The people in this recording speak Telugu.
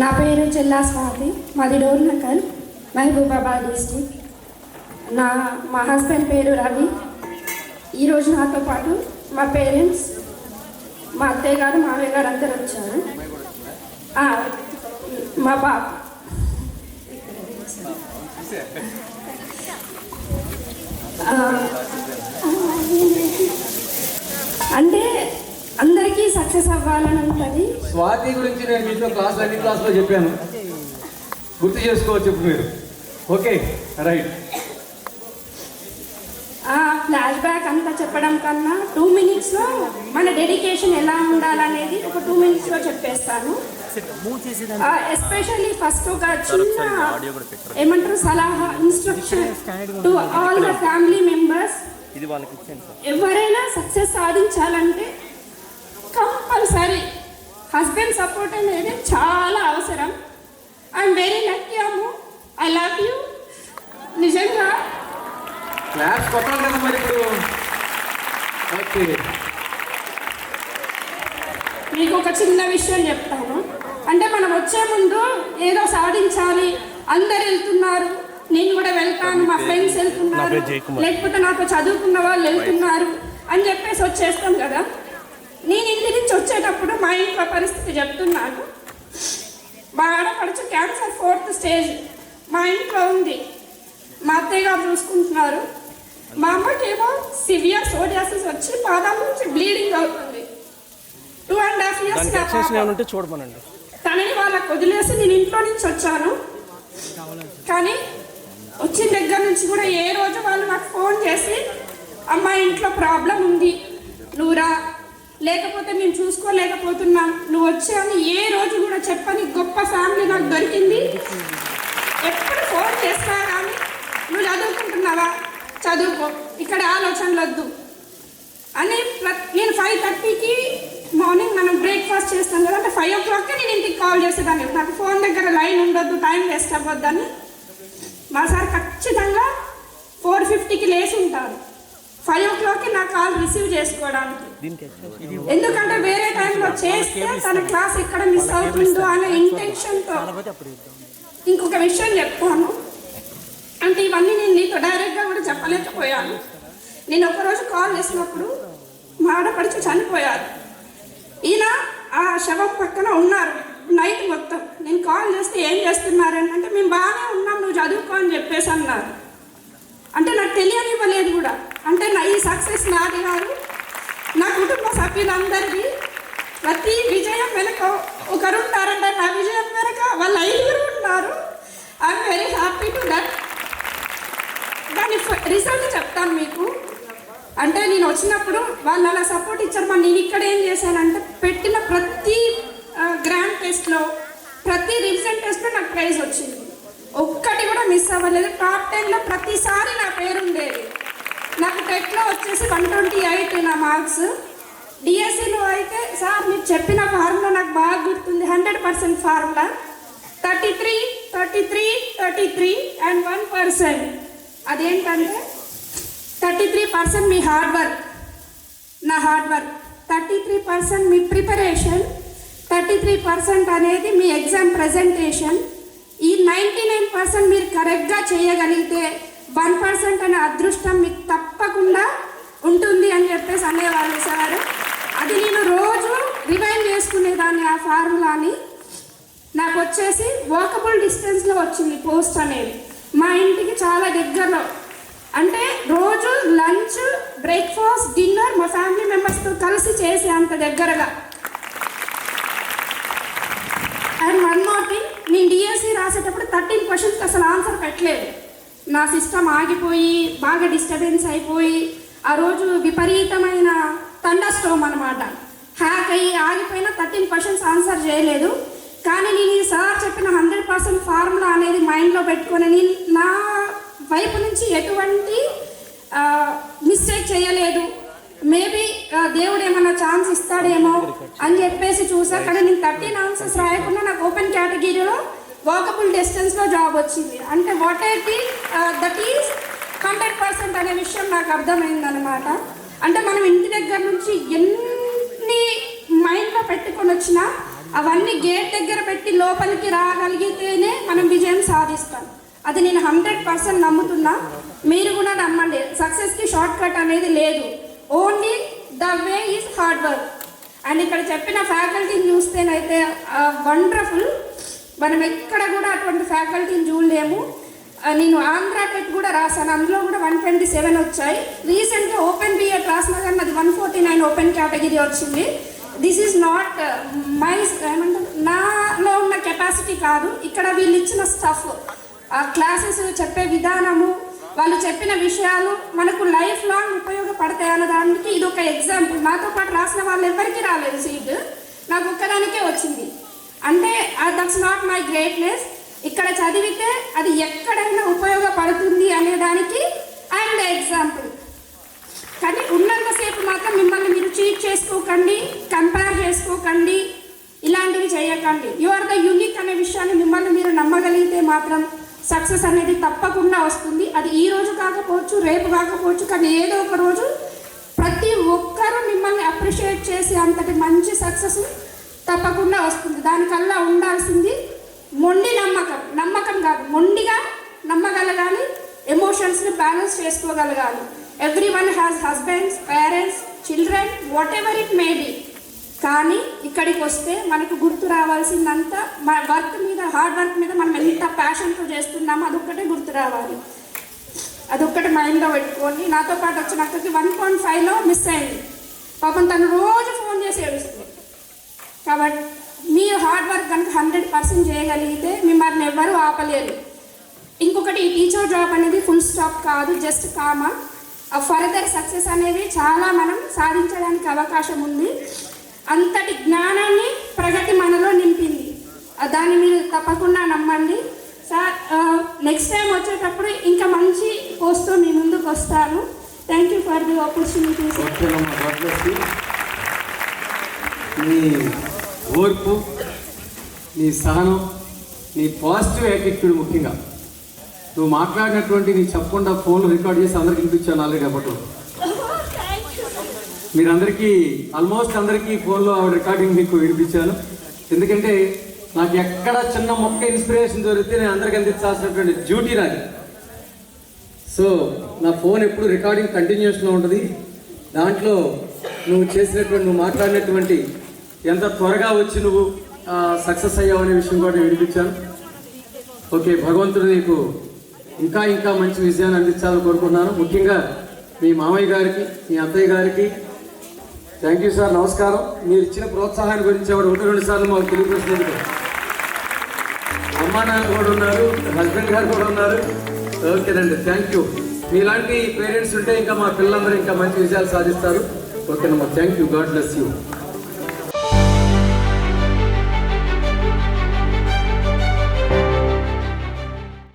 నా పేరు చెల్లా స్వాతి. మాది డోర్నకల్ మహబూబాబాద్ డిస్టిక్ నా మా హస్బెండ్ పేరు రవి. ఈరోజు నాతో పాటు మా పేరెంట్స్ మా అత్తయ్య గారు మావయ్య గారు అందరు వచ్చారు. మా బాబు అంటే అందరికీ సక్సెస్ అవ్వాలని ఉంటుంది. స్వాతి గురించి నేను మీతో క్లాస్ అన్ని క్లాస్లో చెప్పాను. గుర్తు చేసుకోవచ్చు ఇప్పుడు మీరు. Okay right. ఫ్లాష్ బ్యాక్ అంతా చెప్పడం కన్నా టూ మినిట్స్లో మన డెడికేషన్ ఎలా ఉండాలనేది ఒక టూ మినిట్స్లో చెప్పేస్తాను. ఎస్పెషల్లీ ఫస్ట్ ఒక చిన్న ఏమంటారు సలహా instruction to all the family members ఎవరైనా సక్సెస్ సాధించాలంటే కంపల్సరీ హస్బెండ్ సపోర్ట్ అనేది చాలా అవసరం. I'm very lucky Ammu. I love you నిజంగా. క్లాస్ కొట్టాలి కదా మరి ఇప్పుడు? ఓకే మీకు ఒక చిన్న విషయం చెప్తాను. అంటే మనం వచ్చే ముందు ఏదో సాధించాలి. అందరు వెళ్తున్నారు. నేను కూడా వెళ్తాను. మా ఫ్రెండ్స్ వెళ్తున్నారు. లేకపోతే నాతో చదువుకున్న వాళ్ళు వెళ్తున్నారు అని చెప్పేసి వచ్చేస్తాం కదా. నేను ఇంటి నుంచి వచ్చేటప్పుడు మా ఇంట్లో పరిస్థితి చెప్తున్నాను మా ఆడపడుచు క్యాన్సర్ ఫోర్త్ స్టేజ్. మా ఇంట్లో ఉంది. మా అత్తయ్య గారు చూసుకుంటున్నారు. మా అమ్మకేమో సివియర్ సోడియాసిస్ వచ్చి పాదాల నుంచి బ్లీడింగ్ అవుతుంది. టూ అండ్ హాఫ్ ఇయర్స్ చూడమనండి. తనని వాళ్ళకి వదిలేసి నేను ఇంట్లో నుంచి వచ్చాను. కానీ వచ్చిన దగ్గర నుంచి కూడా ఏ రోజు వాళ్ళు నాకు ఫోన్ చేసి అమ్మ ఇంట్లో ప్రాబ్లం ఉంది. నువ్వురా లేకపోతే మేము చూసుకోలేకపోతున్నాం. నువ్వు వచ్చావని ఏ రోజు కూడా చెప్పని గొప్ప ఫ్యామిలీ నాకు దొరికింది. ఎప్పుడు ఫోన్ చేస్తారా అని నువ్వు చదువుకుంటున్నావా? చదువుకో. ఇక్కడ ఆలోచనలు వద్దు అని నేను ఫైవ్ థర్టీకి మార్నింగ్ మనం బ్రేక్ఫాస్ట్ చేస్తాం కదా అంటే ఫైవ్ ఓ క్లాక్కి నేను ఇంటికి కాల్ చేసేదాన్ని. నాకు ఫోన్ దగ్గర లైన్ ఉండొద్దు టైం వేస్ట్ అవ్వద్దని. మా సార్ ఖచ్చితంగా ఫోర్ ఫిఫ్టీకి లేచి ఉంటారు. ఫైవ్ ఓ క్లాక్కి నా కాల్ రిసీవ్ చేసుకోవడానికి. ఎందుకంటే వేరే టైంలో చేస్తే తన క్లాస్ ఎక్కడ మిస్ అవుతుందో అనే ఇంటెన్షన్తో ఇంకొక విషయం చెప్తాను. అంటే ఇవన్నీ నేను నీతో డైరెక్ట్గా కూడా చెప్పలేకపోయాను. నేను ఒకరోజు కాల్ చేసినప్పుడు మా ఆడపడుచు చనిపోయారు. ఈయన ఆ శవం పక్కన ఉన్నారు. నైట్ మొత్తం. నేను కాల్ చేస్తే ఏం చేస్తున్నారని అంటే మేము బాగానే ఉన్నాం నువ్వు చదువుకో అని చెప్పేసి అన్నారు. అంటే నాకు తెలియనివ్వలేదు కూడా. అంటే నా ఈ సక్సెస్ నాది కాదు. నా కుటుంబ సభ్యులందరిది ప్రతి విజయం వెనుక ఒకరు ఉంటారంటే నా విజయం వెనుక వాళ్ళ ఐదుగురు ఉన్నారు. I'm very happy to that దాని రిజల్ట్ చెప్తాను మీకు. అంటే నేను వచ్చినప్పుడు వాళ్ళు అలా సపోర్ట్ ఇచ్చారు. మరి నేను ఇక్కడ ఏం చేశానంటే పెట్టిన ప్రతి గ్రాండ్ టెస్ట్లో ప్రతి రివిజన్ టెస్ట్లో నాకు ప్రైజ్ వచ్చింది. ఒక్కటి కూడా మిస్ అవ్వలేదు. టాప్ టెన్లో ప్రతిసారి నా పేరు ఉండేది. నాకు టెట్లో వచ్చేసి వన్ ట్వంటీ ఎయిట్ నా మార్క్స్. డిఎస్సిలో అయితే సార్ మీరు చెప్పిన ఫార్ములా నాకు బాగా గుర్తుంది. Hundred percent formula. Thirty three thirty three thirty three and one percent. అదేంటంటే థర్టీ త్రీ పర్సెంట్ మీ హార్డ్ వర్క్. నా hard work. Thirty three percent మీ ప్రిపరేషన్. థర్టీ త్రీ పర్సెంట్ అనేది మీ ఎగ్జామ్ ప్రజెంటేషన్. ఈ నైంటీ నైన్ పర్సెంట్ మీరు కరెక్ట్గా చేయగలిగితే వన్ పర్సెంట్ అనే అదృష్టం మీకు తప్ప ఉంటుంది అని చెప్పేసి అనేవాళ్ళు సార్ అది నేను రోజు రివైండ్ చేసుకునేదాన్ని ఆ ఫార్ములాని నాకు వచ్చేసి వాకబుల్ డిస్టెన్స్లో వచ్చింది పోస్ట్ అనేది. మా ఇంటికి చాలా దగ్గరలో. అంటే రోజు లంచ్ బ్రేక్ఫాస్ట్ డిన్నర్ మా ఫ్యామిలీ మెంబర్స్తో కలిసి చేసే అంత దగ్గరగా. అండ్ వన్ మోర్ థింగ్ నేను డిఎస్సి రాసేటప్పుడు థర్టీన్ క్వశ్చన్స్కి అసలు ఆన్సర్ పెట్టలేదు. నా సిస్టమ్ ఆగిపోయి బాగా డిస్టర్బెన్స్ అయిపోయి ఆ రోజు విపరీతమైన తండా స్టోమ్ అనమాట హ్యాక్ అయ్యి ఆగిపోయిన థర్టీన్ క్వశ్చన్స్ ఆన్సర్ చేయలేదు. కానీ నేను ఈ సార్ చెప్పిన హండ్రెడ్ పర్సెంట్ ఫార్ములా అనేది మైండ్లో పెట్టుకొని నేను నా వైపు నుంచి ఎటువంటి మిస్టేక్ చేయలేదు. మేబీ దేవుడు ఏమన్నా ఛాన్స్ ఇస్తాడేమో అని చెప్పేసి చూసా. కానీ నేను థర్టీన్ ఆన్సర్స్ రాయకుండా నాకు ఓపెన్ కేటగిరీలో వాకబుల్ డిస్టెన్స్లో జాబ్ వచ్చింది. అంటే what I feel that is hundred percent అనే విషయం నాకు అర్థమైందనమాట అంటే మనం ఇంటి దగ్గర నుంచి ఎన్ని మైండ్లో పెట్టుకొని వచ్చినా అవన్నీ గేట్ దగ్గర పెట్టి లోపలికి రాగలిగితేనే మనం విజయం సాధిస్తాం. అది నేను హండ్రెడ్ పర్సెంట్ నమ్ముతున్నా. మీరు కూడా నమ్మండి. సక్సెస్కి షార్ట్ కట్ అనేది లేదు. Only the way is hard work. And ఇక్కడ చెప్పిన ఫ్యాకల్టీని చూస్తేనైతే వండర్ఫుల్. మనం ఎక్కడ కూడా అటువంటి ఫ్యాకల్టీని చూడలేము. నేను ఆంధ్ర టెట్ కూడా రాశాను. అందులో కూడా వన్ ట్వంటీ సెవెన్ వచ్చాయి. రీసెంట్గా ఓపెన్ బిఎడ్ రాసిన కానీ అది one forty nine open category వచ్చింది. దిస్ ఈజ్ నాట్ మై ఏమంటారు? నాలో ఉన్న కెపాసిటీ కాదు. ఇక్కడ వీళ్ళు ఇచ్చిన స్టఫ్ ఆ క్లాసెస్ చెప్పే విధానము వాళ్ళు చెప్పిన విషయాలు మనకు లైఫ్ లాంగ్ ఉపయోగపడతాయి అన్న దానికి ఇది ఒక ఎగ్జాంపుల్ మాతో పాటు రాసిన వాళ్ళు ఎవరికి రాలేదు సీట్ నాకు ఒక్కదానికే వచ్చింది. అంటే దట్స్ నాట్ మై గ్రేట్నెస్ ఇక్కడ చదివితే అది ఎక్కడైనా ఉపయోగపడుతుంది అనే దానికి అండ్ ద ఎగ్జాంపుల్ కానీ ఉన్నంతసేపు మాత్రం మిమ్మల్ని మీరు చీట్ చేసుకోకండి కంపేర్ చేసుకోకండి ఇలాంటివి చేయకండి. యు ఆర్ ద యూనిక్ అనే విషయాన్ని మిమ్మల్ని మీరు నమ్మగలిగితే మాత్రం సక్సెస్ అనేది తప్పకుండా వస్తుంది. అది ఈ రోజు కాకపోవచ్చు రేపు కాకపోవచ్చు కానీ ఏదో ఒక రోజు ప్రతి ఒక్కరూ మిమ్మల్ని అప్రిషియేట్ చేసే అంతటి మంచి సక్సెస్ తప్పకుండా వస్తుంది. దానికల్లా ఉండాల్సింది మొండి నమ్మకం. నమ్మకం కాదు మొండిగా నమ్మగలగాలి ఎమోషన్స్ని balance చేసుకోగలగాలి. Everyone has husbands parents children whatever it may be కానీ ఇక్కడికి వస్తే మనకు గుర్తు రావాల్సిందంతా మన వర్క్ మీద హార్డ్ వర్క్ మీద మనం ఎంత ప్యాషన్తో చేస్తున్నామో అదొక్కటే గుర్తు రావాలి. అదొక్కటి మైండ్లో పెట్టుకొని నాతో పాటు వచ్చిన అక్కడికి వన్ పాయింట్ ఫైవ్లో మిస్ అయింది. పాపం తను రోజు ఫోన్ చేసి ఏడుస్తుంది. కాబట్టి మీరు హార్డ్ వర్క్ కనుక హండ్రెడ్ పర్సెంట్ చేయగలిగితే మిమ్మల్ని ఎవ్వరూ ఆపలేరు. ఇంకొకటి ఈ టీచర్ జాబ్ అనేది ఫుల్ స్టాప్ కాదు జస్ట్ కామా ఫర్దర్ సక్సెస్ అనేది చాలా మనం సాధించడానికి అవకాశం ఉంది. అంతటి జ్ఞానాన్ని ప్రగతి మనలో నింపింది. దాన్ని మీరు తప్పకుండా నమ్మండి. సార్ నెక్స్ట్ టైం వచ్చేటప్పుడు ఇంకా మంచి పోస్ట్తో మీ ముందుకు వస్తాను. Thank you for the opportunity నీ ఓర్పు నీ సహనం నీ పాజిటివ్ యాటిట్యూడ్ ముఖ్యంగా. నువ్వు మాట్లాడినటువంటి నీ చెప్పకుండా ఫోన్ రికార్డ్ చేసి అందరికి వినిపించాను ఆల్రెడీ అప్పట్లో. మీరందరికీ ఆల్మోస్ట్ అందరికీ ఫోన్లో ఆవిడ రికార్డింగ్ మీకు వినిపించాను. ఎందుకంటే నాకు ఎక్కడ చిన్న మొక్క ఇన్స్పిరేషన్ దొరికితే నేను అందరికి అందించాల్సినటువంటి డ్యూటీ నాది. సో నా ఫోన్ ఎప్పుడు రికార్డింగ్ కంటిన్యూస్లో ఉంటుంది. దాంట్లో నువ్వు చేసినటువంటి నువ్వు మాట్లాడినటువంటి ఎంత త్వరగా వచ్చి నువ్వు సక్సెస్ అయ్యావు అనే విషయం కూడా నేను వినిపించాను. ఓకే భగవంతుడు నీకు ఇంకా ఇంకా మంచి విజయాన్ని అందించాలని కోరుకుంటున్నాను. ముఖ్యంగా మీ మామయ్య గారికి మీ అత్తయ్య గారికి థ్యాంక్ యూ సార్ నమస్కారం. మీరు ఇచ్చిన ప్రోత్సాహాన్ని గురించి ఆవిడ ఒకటి రెండు సార్లు మాకు తెలియపరిచినందుకు అమ్మా నాన్న కూడా ఉన్నారు హస్బెండ్ గారు కూడా ఉన్నారు. ఓకేనండి థ్యాంక్ యూ మీలాంటి పేరెంట్స్ ఉంటే ఇంకా మా పిల్లలందరూ ఇంకా మంచి విజయాలు సాధిస్తారు. ఓకేనమ్మా thank you God bless you